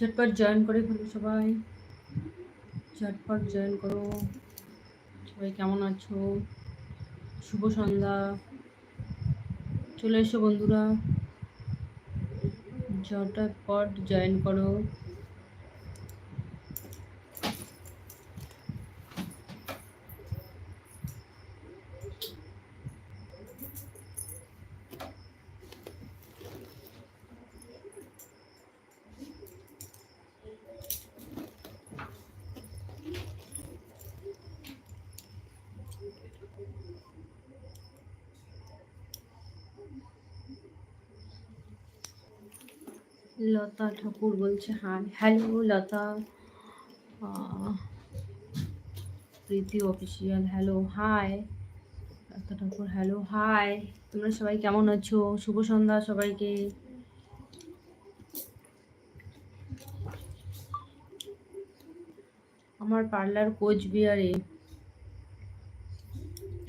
ঝটপট জয়েন করে ফেলো সবাই। ঝটপট জয়েন করো। সবাই কেমন আছো? শুভ সন্ধ্যা। চলে এসো বন্ধুরা। ঝটপট জয়েন করো। লতা ঠাকুর বলছে hi hello Lata. Preeti official hello hi Lata Thakur hello hi তোমরা সবাই কেমন আছো? শুভ সন্ধ্যা সবাইকে। আমার পার্লার কোচবিহারে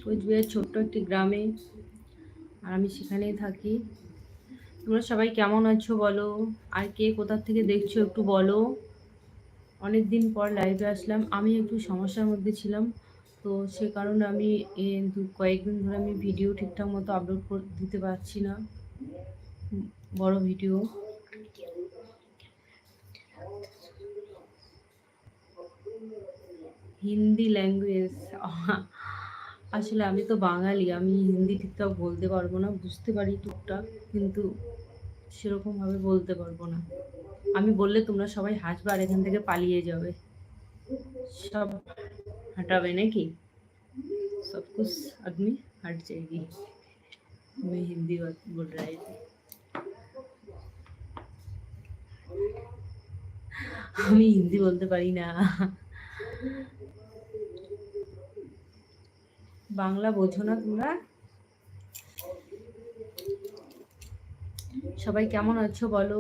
কোচবিহার ছোট্ট একটি গ্রামে, আর আমি সেখানেই থাকি। তোমরা সবাই কেমন আছো বলো? আর কে কোথা থেকে দেখছ একটু বলো? অনেক দিন পর লাইভে আসলাম। আমি একটু সমস্যার মধ্যে ছিলাম, তো সে কারণে আমি কয়েকদিন ধরে আমি ভিডিও ঠিকঠাক মতো আপলোড দিতে পারছি না। বড় ভিডিও হিন্দি ল্যাঙ্গুয়েজ আসলে আমি তো বাঙালি, আমি হিন্দি ঠিকঠাক বলতে পারব না, বুঝতে পারি টুকটাক, কিন্তু সেরকমভাবে বলতে পারব না। আমি বললে তোমরা সবাই হাসবে আর এখান থেকে পালিয়ে যাবে। সব হাঁটাবে নাকি? সব কুস আদমি হাঁটছে কি আমি হিন্দি বল আমি হিন্দি বলতে পারি না। বাংলা বোঝো না তোমরা। সবাই কেমন আছো বলো?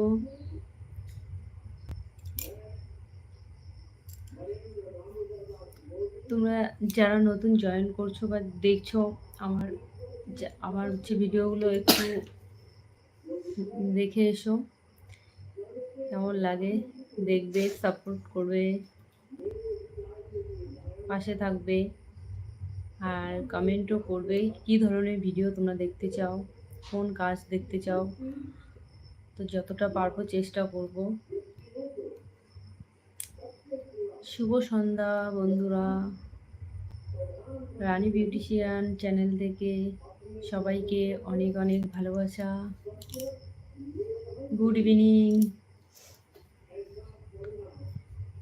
তোমরা যারা নতুন জয়েন করছ বা দেখছ, আমার আমার হচ্ছে ভিডিওগুলো একটু দেখে এসো। কেমন লাগে? দেখবে সাপোর্ট করবে, পাশে থাকবে। আর কমেন্টও করবে, কি ধরনের ভিডিও তোমরা দেখতে চাও, কোন কাজ দেখতে চাও। তো যতটা পারব চেষ্টা করব। শুভ সন্ধ্যা বন্ধুরা। রানী বিউটিশিয়ান চ্যানেল থেকে সবাইকে অনেক অনেক ভালোবাসা। Good evening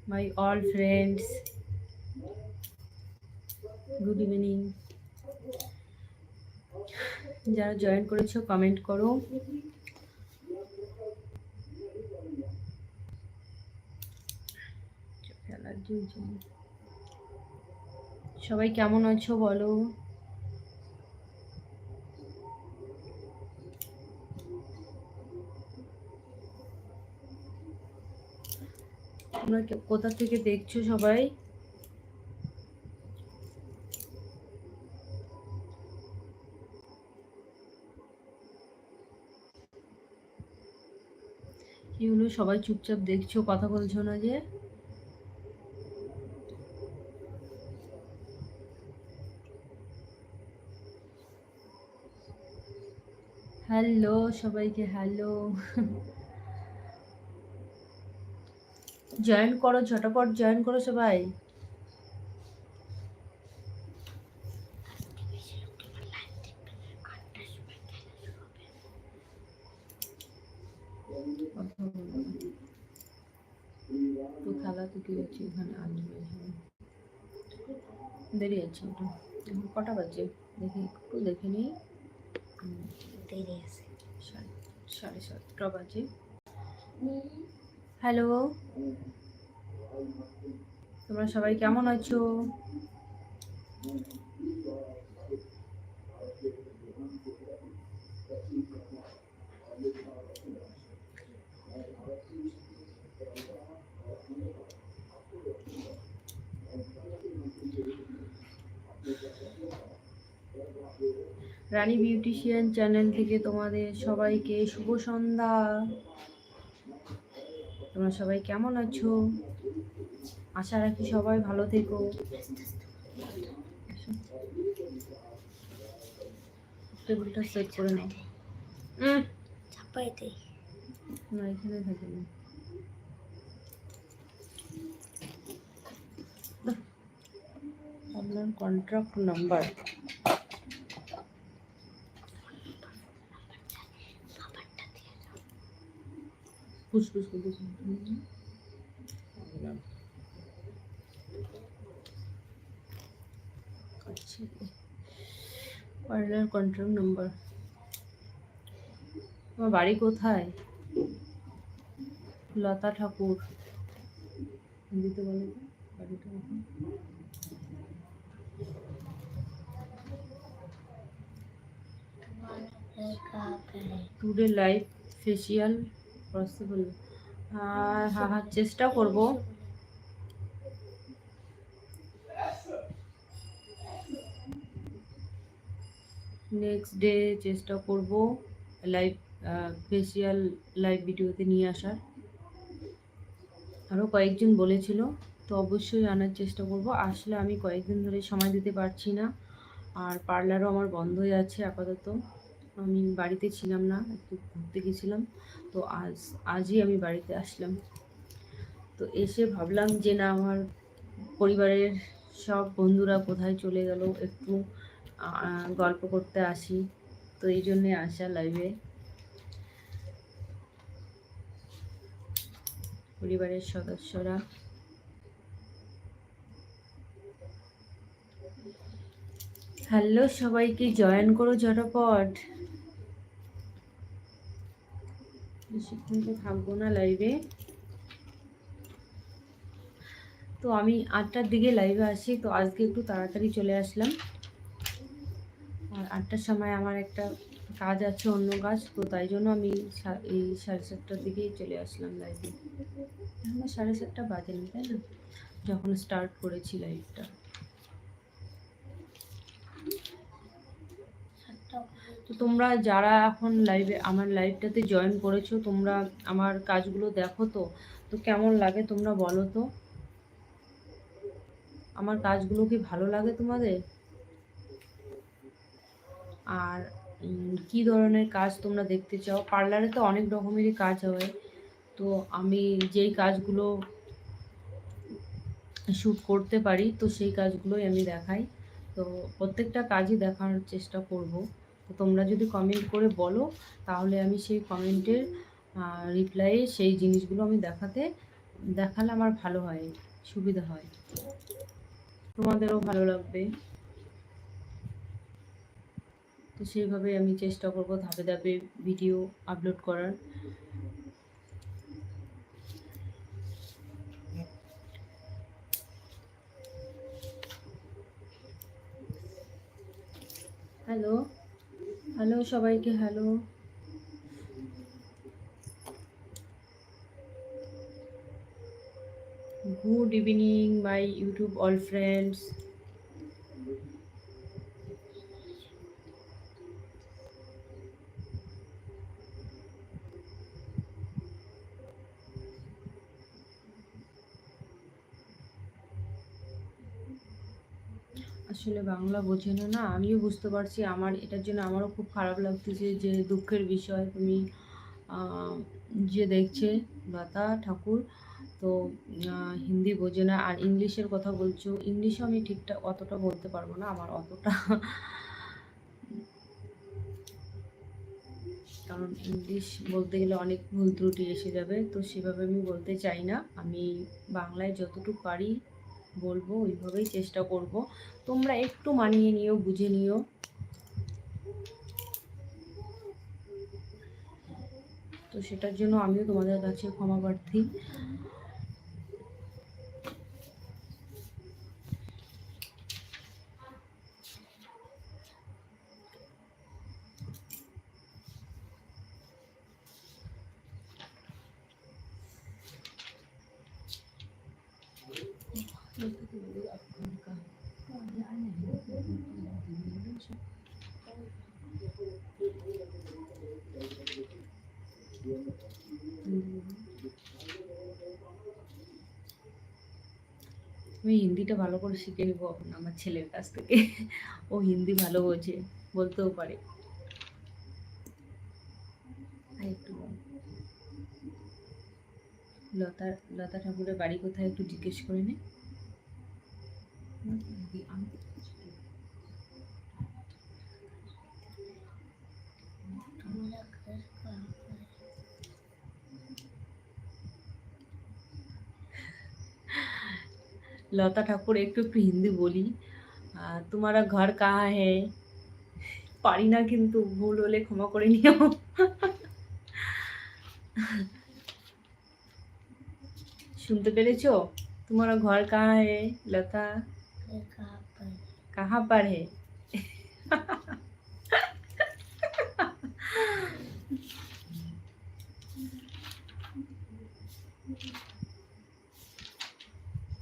my all friends good evening যারা জয়েন করেছ কমেন্ট করো। সবাই কেমন আছো বলো? তোমরা কোথা থেকে দেখছ সবাই? হলো সবাই চুপচাপ দেখছ, কথা বলছো না যে? হ্যালো সবাইকে হ্যালো জয়েন করো, ঝটাপট জয়েন করো সবাই কথা বলব না। তো খেলা তো কি হচ্ছে এখানে আসবে হ্যাঁ। দেরি আছে এখন কটা বাজে? দেখি একটু দেখে নিই। দেরি আছে। সাড়ে সাতটা বাজে। হ্যালো? তোমরা সবাই কেমন আছো? রানী বিউটিশিয়ান চ্যানেল থেকে তোমাদের সবাইকে শুভ সন্ধ্যা। তোমরা সবাই কেমন আছো? আশা রাখি সবাই ভালো থেকো। টেবিলটা সেট করে নাও। উম, চাপাই দেই না এখানে থাকে না। আপনার কন্ট্রাক্ট নাম্বার ফুসফুস করতে পার্লার কন্ট্রাক্ট নাম্বার তোমার বাড়ি কোথায়? লতা ঠাকুর। হিন্দিতে বলে বাড়িটা? টুডে লাইভ ফেসিয়াল পসিবল হ্যাঁ হ্যাঁ চেষ্টা করব। নেক্সট ডে চেষ্টা করব লাইভ ফেসিয়াল লাইভ ভিডিওতে নিয়ে আসার। আরও কয়েকজন বলেছিল তো অবশ্যই আনার চেষ্টা করব। আসলে আমি কয়েকদিন ধরে সময় দিতে পারছি না আর পার্লারও আমার বন্ধই আছে আপাতত। আমি বাড়িতে ছিলাম না, একটু ঘুরতে গেছিলাম। তো আজ, আজই আমি বাড়িতে আসলাম। তো এসে ভাবলাম যে না, আমার পরিবারের সব বন্ধুরা কোথায় চলে গেল, একটু গল্প করতে আসি। তো এই জন্যে আসা লাইভে পরিবারের সদস্যরা। হ্যালো সবাইকে, জয়েন করো ঝটপট। বেশিক্ষণ তো থাকব না লাইভে তো আমি আটটার দিকে লাইভে আসি, তো আজকে একটু তাড়াতাড়ি চলে আসলাম। আর আটটার সময় আমার একটা কাজ আছে, অন্য কাজ, তো তাই জন্য আমি এই সাড়ে সাতটার দিকেই চলে আসলাম লাইভে এখন সাড়ে সাতটা বাজেনি, তাই না? যখন স্টার্ট করেছি লাইভটা তো তোমরা যারা এখন লাইভে আমার লাইভটাতে জয়েন করেছ, তোমরা আমার কাজগুলো দেখো তো। তো কেমন লাগে তোমরা বলো তো? আমার কাজগুলো কি ভালো লাগে তোমাদের? আর কি ধরনের কাজ তোমরা দেখতে চাও? পার্লারে তো অনেক রকমেরই কাজ হয়। তো আমি যেই কাজগুলো শ্যুট করতে পারি, তো সেই কাজগুলোই আমি দেখাই। তো প্রত্যেকটা কাজই দেখার চেষ্টা করব। তো তোমরা যদি কমেন্ট করে বলো, তাহলে আমি সেই কমেন্টের রিপ্লাইয়ে সেই জিনিসগুলো আমি দেখাতে, দেখালে আমার ভালো হয়, সুবিধা হয়। তোমাদেরও ভালো লাগবে। তো সেইভাবে আমি চেষ্টা করব ধাপে ধাপে ভিডিও আপলোড করার। হ্যালো হ্যালো সবাইকে hello good evening my YouTube all friends আসলে বাংলা বোঝে না না, আমিও বুঝতে পারছি। আমার, এটার জন্য আমারও খুব খারাপ লাগতেছে যে দুঃখের বিষয় তুমি যে দেখছে লতা ঠাকুর। তো হিন্দি বোঝে না। আর ইংলিশের কথা বলছো, ইংলিশও আমি ঠিকঠাক অতটা বলতে পারব না, আমার অতটা। কারণ ইংলিশ বলতে গেলে অনেক ভুল ত্রুটি এসে যাবে, তো সেভাবে আমি বলতে চাই না। আমি বাংলায় যতটুকু পারি বলব, ওইভাবেই চেষ্টা করব। তোমরা একটু মানিয়ে নিও, বুঝে নিও। তো সেটার জন্য আমিও তোমাদের কাছে ক্ষমা প্রার্থী। আমি হিন্দিটা ভালো করে শিখে নিব আমার ছেলের কাছ থেকে। ও হিন্দি ভালো বোঝে, বলতেও পারে। একটু লতা লতা ঠাকুরের বাড়ি কোথায় একটু জিজ্ঞেস করে নে। আমি লতা ঠাকুর, একটু একটু হিন্দি বলি। তোমারা ঘর কাহা হে পারি না কিন্তু, ভুল হলে ক্ষমা করে নিও। শুনতে পেরেছ? তোমারা ঘর কাহা হে লতা? কাহা পার হে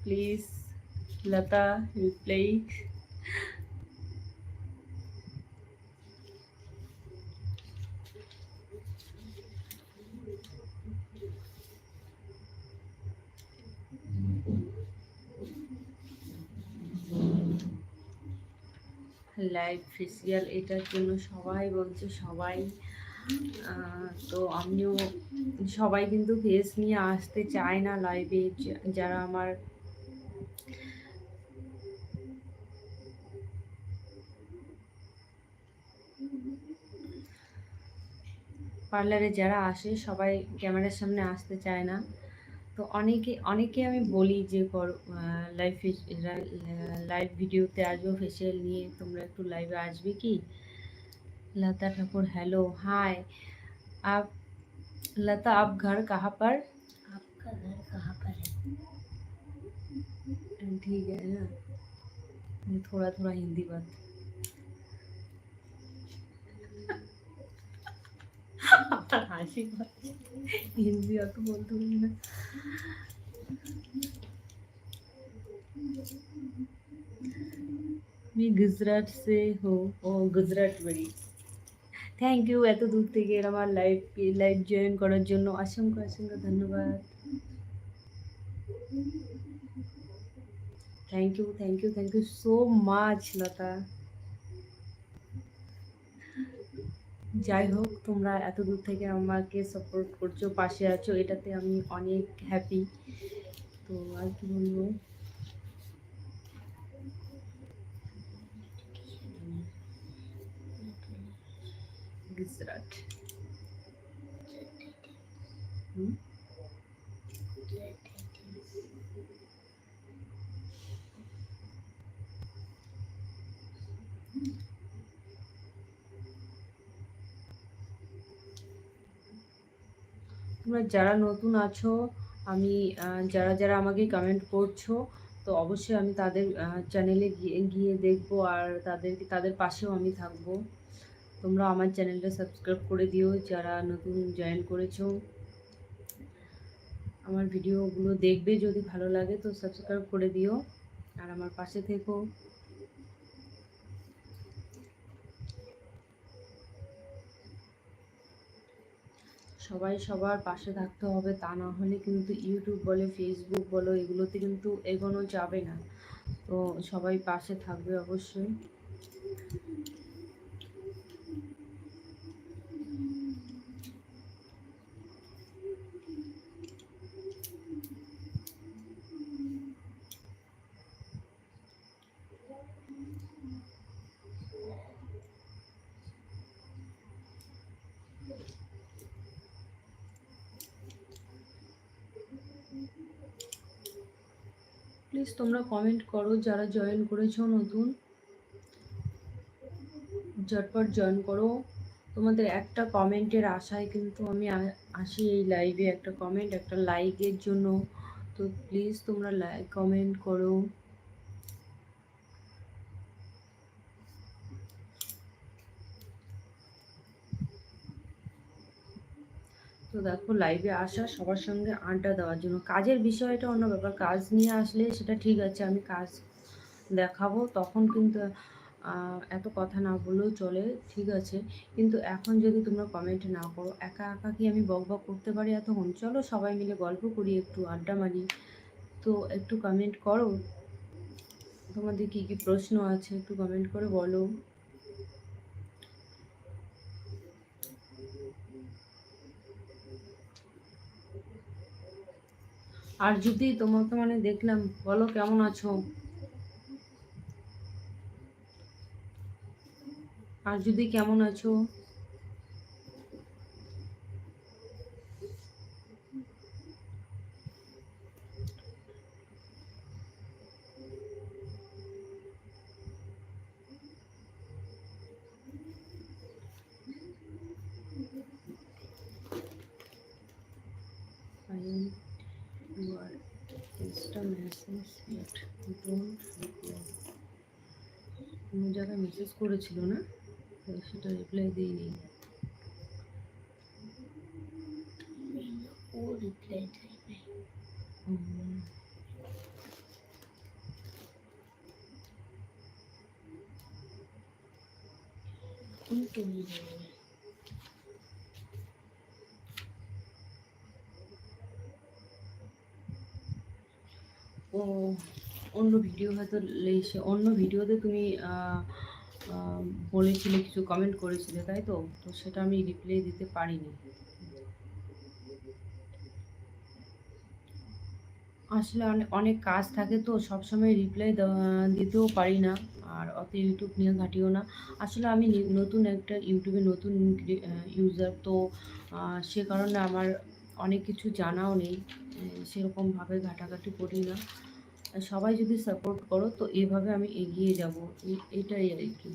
please. Lata reply live facial এটার জন্য সবাই বলছে সবাই তো আমিও সবাই কিন্তু ফেস নিয়ে আসতে চায় না লাইভে যারা আমার পার্লারে যারা আসে সবাই ক্যামেরার সামনে আসতে চায় না তো অনেকে অনেকে আমি বলি যে করো লাইভ লাইভ ভিডিওতে আসবো ফেসিয়াল নিয়ে তোমরা একটু লাইভে আসবে কি लता ठाकुर हेलो हाय आप लता आप घर कहाँ पर आपका घर कहाँ पर है ठीक है ना थोड़ा थोड़ा हिंदी बात আপনার হাসি পাচ্ছে হিন্দি অত বলতে পারি না আমি গুজরাট সে হো ও গুজরাট বাড়ি থ্যাংক ইউ এত দূর থেকে আমার লাইভ লাইভ জয়েন করার জন্য অসংখ্য অসংখ্য ধন্যবাদ। Thank you thank you thank you so much Lata. যাই হোক, তোমরা এত দূর থেকে আমাকে সাপোর্ট করছ, পাশে আছো, এটাতে আমি অনেক হ্যাপি তো আর কি বলব? গুজরাট। হুম? তোমরা যারা নতুন আছো, আমি যারা যারা আমাকে কমেন্ট করছ, তো অবশ্যই আমি তাদের চ্যানেলে গিয়ে গিয়ে দেখব আর তাদের তাদের পাশেও আমি থাকব। তোমরা আমার চ্যানেলটা সাবস্ক্রাইব করে দিও, যারা নতুন জয়েন করেছ। আমার ভিডিওগুলো দেখবে যদি ভালো লাগে, তো সাবস্ক্রাইব করে দিও। আর আমার পাশে থেকো। সবাই সবার পাশে থাকতে হবে, তা না হলে কিন্তু ইউটিউব বলে ফেসবুক বলো, এগুলোতে কিন্তু এগোনো যাবে না। তো সবাই পাশে থাকবে অবশ্যই প্লিজ তোমরা কমেন্ট করো, যারা জয়েন করেছ নতুন, ঝটপট জয়েন করো। তোমাদের একটা কমেন্টের আশায় কিন্তু আমি আসি এই লাইভে একটা কমেন্ট একটা লাইকের জন্য। তো প্লিজ তোমরা লাইক কমেন্ট করো। তো দেখো লাইভে আসা, সবার সঙ্গে আড্ডা দেওয়ার জন্য। কাজের বিষয়টা অন্য ব্যাপার। কাজ নিয়ে আসলে সেটা ঠিক আছে, আমি কাজ দেখাবো। তখন কিন্তু এত কথা না বললেও চলে, ঠিক আছে। কিন্তু এখন যদি তোমরা কমেন্ট না করো, একা একা কি আমি বক বক করতে পারি এতক্ষণ? চলো সবাই মিলে গল্প করি, একটু আড্ডা মারি। তো একটু কমেন্ট করো। তোমাদের কি কি প্রশ্ন আছে একটু কমেন্ট করে বলো। আর যদি তোমাকে মানে দেখলাম বলো কেমন আছো? আর যদি কেমন আছো? Reply কোনো জায়গায় মেসেজ করেছিল না সেটা রিপ্লাই দিইনি ও রিপ্লাই দেয় নাই উম, কোন তুমি জানো না ও অন্য ভিডিও হয়তো লেসে, অন্য ভিডিওতে তুমি বলেছিলে, কিছু কমেন্ট করেছিলে, তাই তো? তো সেটা আমি রিপ্লাই দিতে পারিনি। আসলে অনেক কাজ থাকে তো, সবসময় রিপ্লাই দিতেও পারি না, আর অত ইউটিউব নিয়ে ঘাটিও না। আসলে আমি নতুন একটা ইউটিউবে নতুন ইউজার তো সে কারণে আমার অনেক কিছু জানাও নেই সেরকমভাবে ঘাটাঘাটি করি না। সবাই যদি সাপোর্ট করো, তো এভাবে আমি এগিয়ে যাব। এটাই আর কি।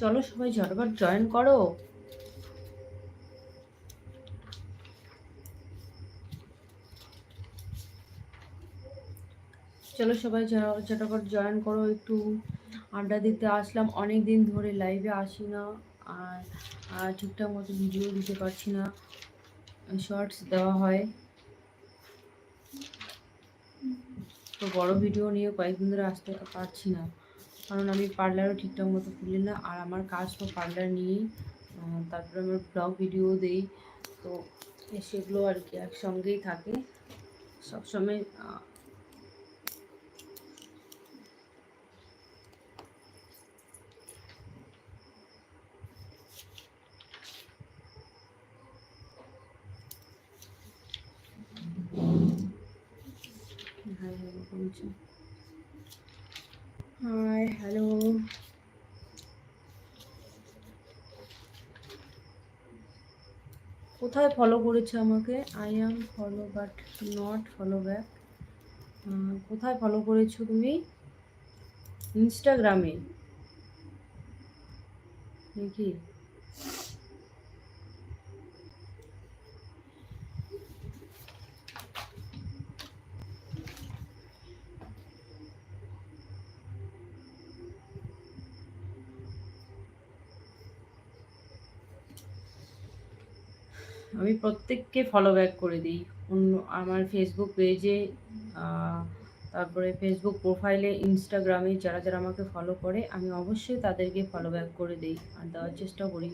চলো সবাই ঝটপট জয়েন করো। চলো সবাই ঝটপট জয়েন করো একটু। আড্ডা দিতে আসলাম অনেক দিন ধরে লাইভে আসি না, আর ঠিকঠাক মতো ভিডিও দিতে পারছি না। শর্টস দেওয়া হয়। তো বড় ভিডিও নিয়ে কয়েকদিন ধরে আসতে পারছি না, কারণ আমি পার্লারও ঠিকঠাক মতো খুলি না, আর আমার কাজ তো পার্লার নিয়েই তারপরে আমার ব্লগ ভিডিও দেই। তো, সেগুলো আর কি একসঙ্গেই থাকে। সবসময় আহ, হাই হ্যালো বলছি হাই হ্যালো কোথায় ফলো করেছে আমাকে? I am follow but not follow back কোথায় ফলো করেছ তুমি? ইনস্টাগ্রামে নাকি আমি প্রত্যেককে ফলো ব্যাক করে দিই। অন্য আমার ফেসবুক পেজে তারপরে ফেসবুক প্রোফাইলে ইনস্টাগ্রামে যারা যারা আমাকে ফলো করে, আমি অবশ্যই তাদেরকে ফলো ব্যাক করে দিই। আর দেওয়ার চেষ্টা করি।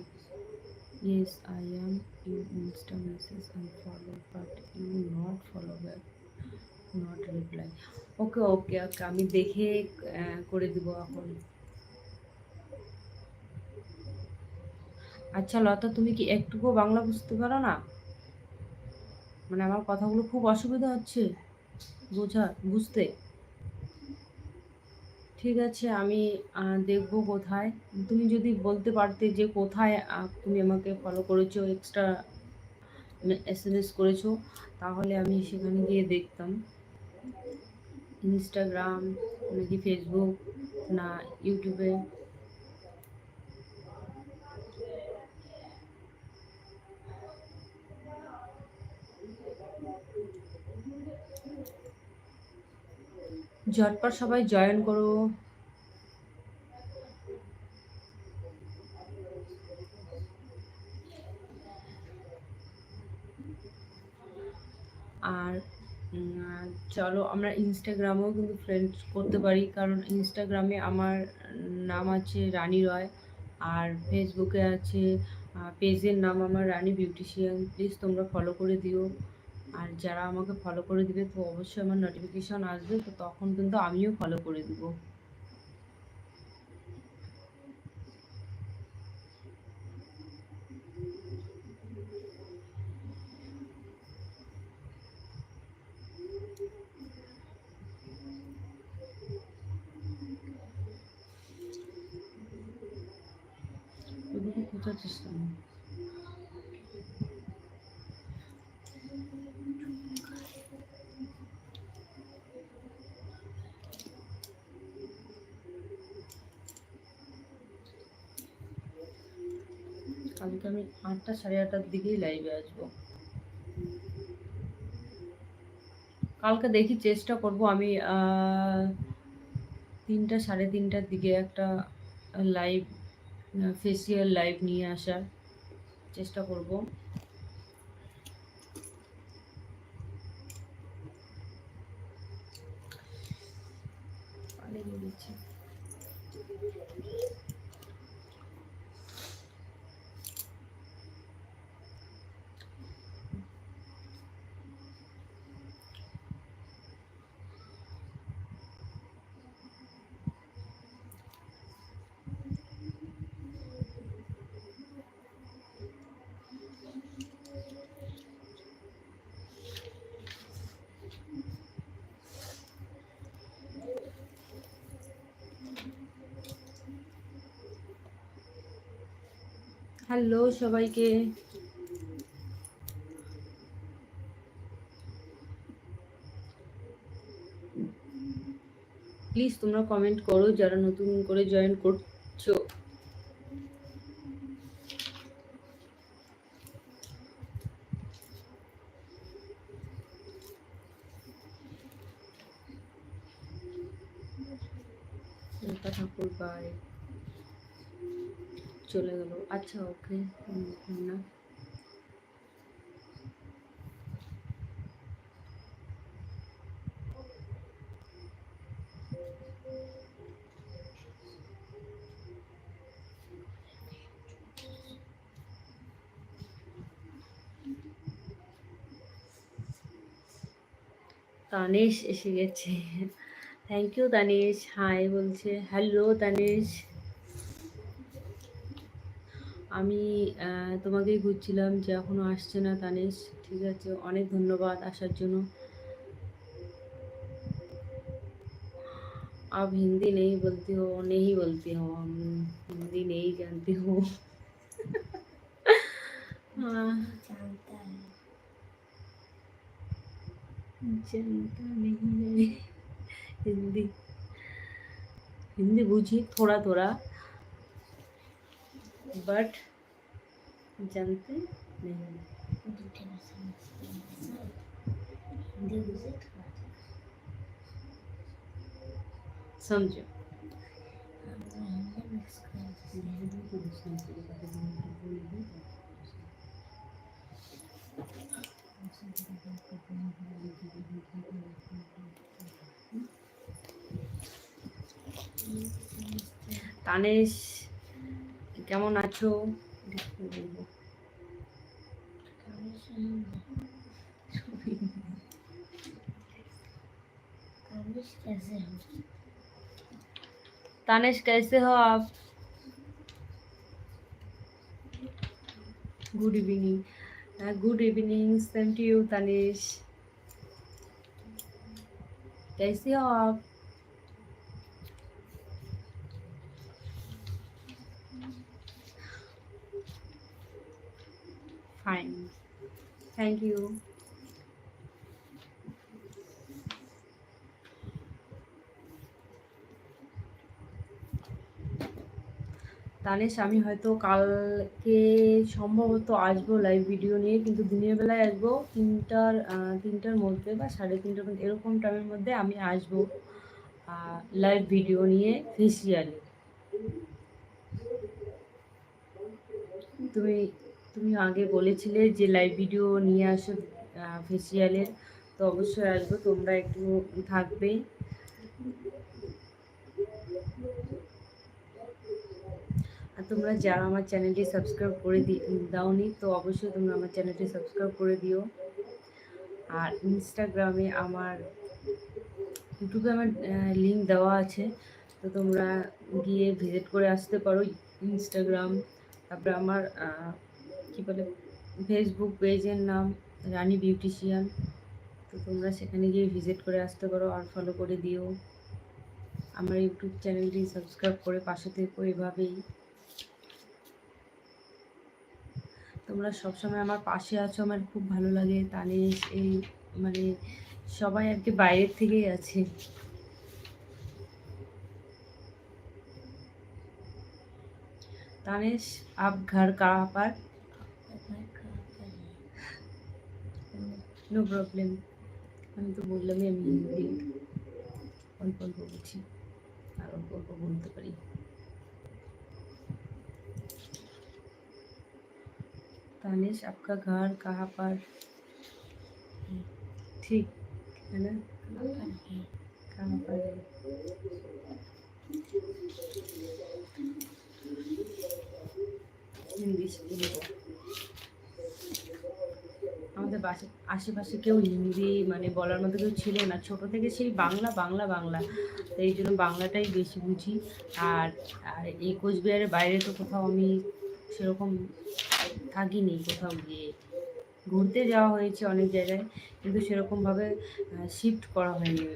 Yes I am you insta message I follow but you not follow back not reply okay okay okay আমি দেখে করে দেবো এখন। আচ্ছা লতা, তুমি কি একটুকু বাংলা বুঝতে পারো না? মানে আমার কথাগুলো খুব অসুবিধা হচ্ছে। বোঝা, বুঝতে। ঠিক আছে, আমি দেখব কোথায়। তুমি যদি বলতে পারতে যে কোথায় তুমি আমাকে ফলো করেছ এক্সট্রা এস এম এস করেছ, তাহলে আমি সেখানে গিয়ে দেখতাম। ইনস্টাগ্রাম নাকি ফেসবুক না ইউটিউবে ঝটপট সবাই জয়েন করো। আর চলো আমরা ইনস্টাগ্রামেও কিন্তু ফ্রেন্ড করতে পারি, কারণ ইনস্টাগ্রামে আমার নাম আছে রানী রয়, আর ফেসবুকে আছে পেজের নাম আমার রানী বিউটিশিয়ান প্লিজ তোমরা ফলো করে দিও। আর যারা আমাকে ফলো করে দিবে তো অবশ্যই আমার নোটিফিকেশন আসবে, তো তখন কিন্তু আমিও ফলো করে দিব ওদিকে খোঁজার চেষ্টা নেই কালকে আমি আটটা সাড়ে আটটার দিকেই লাইভে আসব কালকে দেখি চেষ্টা করব, আমি তিনটা সাড়ে তিনটার দিকে একটা লাইভ ফেসিয়াল লাইভ নিয়ে আসার চেষ্টা করব। হ্যালো সবাইকে। প্লিজ তোমরা কমেন্ট করো যারা নতুন করে জয়েন করছ রেখা ঠাকুর বাই চলে গেল আচ্ছা ওকে না তানিশ এসে গেছে থ্যাংক ইউ তানিশ হাই বলছে হ্যালো তানিশ আমি আহ, তোমাকেই খুঁজছিলাম যে এখনো আসছে না তানিশ ঠিক আছে অনেক ধন্যবাদ আসার জন্য आप हिंदी नहीं बोलती हो नहीं बोलती हो हम हिंदी नहीं जानती हो हाँ, जानता है जानता नहीं है हिंदी हिंदी बूझी थोड़ा थोड़ा बट जानते नहीं समझो। तानिश কেমন আছো कामिश कैसे हो तानिश कैसे हो आप good evening good evening same to you Tanish कैसे हो आप ফাইন থ্যাংক ইউ তাহলে আমি হয়তো কালকে সম্ভবত আসব লাইভ ভিডিও নিয়ে, কিন্তু দিনের বেলায় আসব তিনটার তিনটার মধ্যে বা সাড়ে তিনটার মধ্যে, এরকম টাইমের মধ্যে আমি আসব লাইভ ভিডিও নিয়ে ফেসিয়ালে তুমি তুমি আগে বলেছিলে যে লাইভ ভিডিও নিয়ে আসো ফেসিয়ালের তো অবশ্যই আসব, তোমরা একটু থাকবে। আর তোমরা যারা আমার চ্যানেলটি সাবস্ক্রাইব করে দাওনি, তো অবশ্যই তোমরা আমার চ্যানেলটি সাবস্ক্রাইব করে দিও। আর ইনস্টাগ্রামে আমার ইউটিউবে আমার লিঙ্ক দেওয়া আছে। তো তোমরা গিয়ে ভিজিট করে আসতে পারো ইনস্টাগ্রাম তারপরে আমার কী বলে ফেসবুক পেজের নাম, রানী বিউটিশিয়ান তো তোমরা সেখানে গিয়ে ভিজিট করে আসতে পারো আর ফলো করে দিও। আমার ইউটিউব চ্যানেলটি সাবস্ক্রাইব করে পাশে থেকে এভাবেই। তোমরা সবসময় আমার পাশে আছো, আমার খুব ভালো লাগে। তা এই মানে সবাই আর কি বাইরের থেকেই আছে। তানেশ আপ ঘর নো প্রবলেম আমি তো বললামই আমি হিন্দি অল্প অল্প বুঝি আর অল্প অল্প বলতে পারি तानिश आपका घर कहाँ पर ठीक है ना कहाँ पर है হিন্দি শিখে নেবো আমাদের বাসে, আশেপাশে কেউ হিন্দি মানে বলার মতো কেউ ছিল না। ছোট থেকে সেই বাংলা বাংলা বাংলা। তো এই জন্য বাংলাটাই বেশি বুঝি। আর আর এই কোচবিহারের বাইরে তো কোথাও আমি সেরকম থাকিনি, কোথাও গিয়ে। ঘুরতে যাওয়া হয়েছে অনেক জায়গায়, কিন্তু সেরকমভাবে শিফট করা হয়নি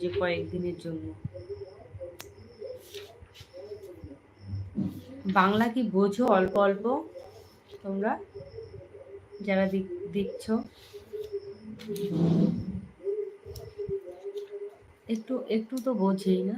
যে কয়েকদিনের জন্য। বাংলা কি বোঝো অল্প অল্প তোমরা? যারা দেখছ। একটু একটু তো বোঝেই না।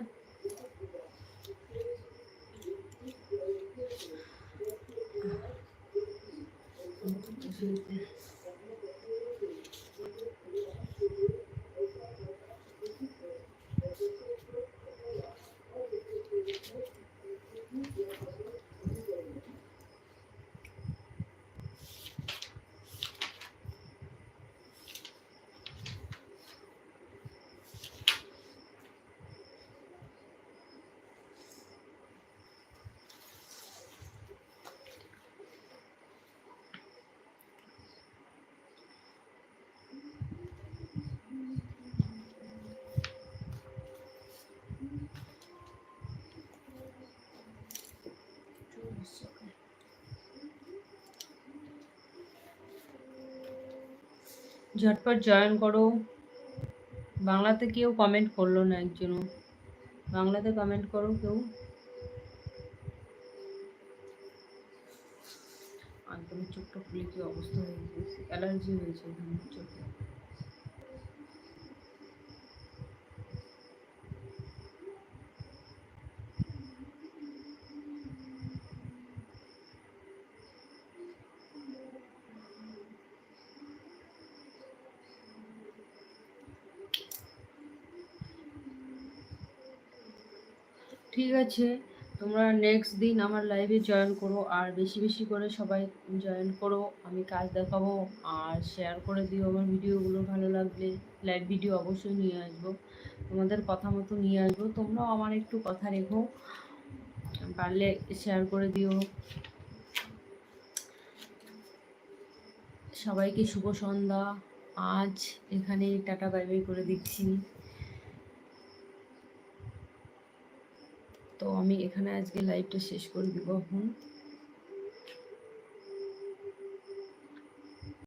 ঝটপট জয়েন করো। বাংলাতে কেউ কমেন্ট করল না একজনও। বাংলাতে কমেন্ট করো কেউ। তোমার চোখটা খুলে কি অবস্থা হয়ে গেছে? অ্যালার্জি হয়েছে চোখটা চোখে। ঠিক আছে, তোমরা নেক্সট দিন আমার লাইভে জয়েন করো, আর বেশি বেশি করে সবাই জয়েন করো, আমি কাজ দেখাবো, আর শেয়ার করে দিও আমার ভিডিওগুলো, ভালো লাগলে লাইভ ভিডিও অবশ্যই নিয়ে আসব, তোমাদের কথা মতো নিয়ে আসব, তোমরাও আমার একটু কথা রেখো, পারলে শেয়ার করে দিও। সবাইকে শুভ সন্ধ্যা, আজ এখানে টাটা বাই বাই করে দিচ্ছি। তো আমি এখানে আজকে লাইভটা শেষ করে দিব এখন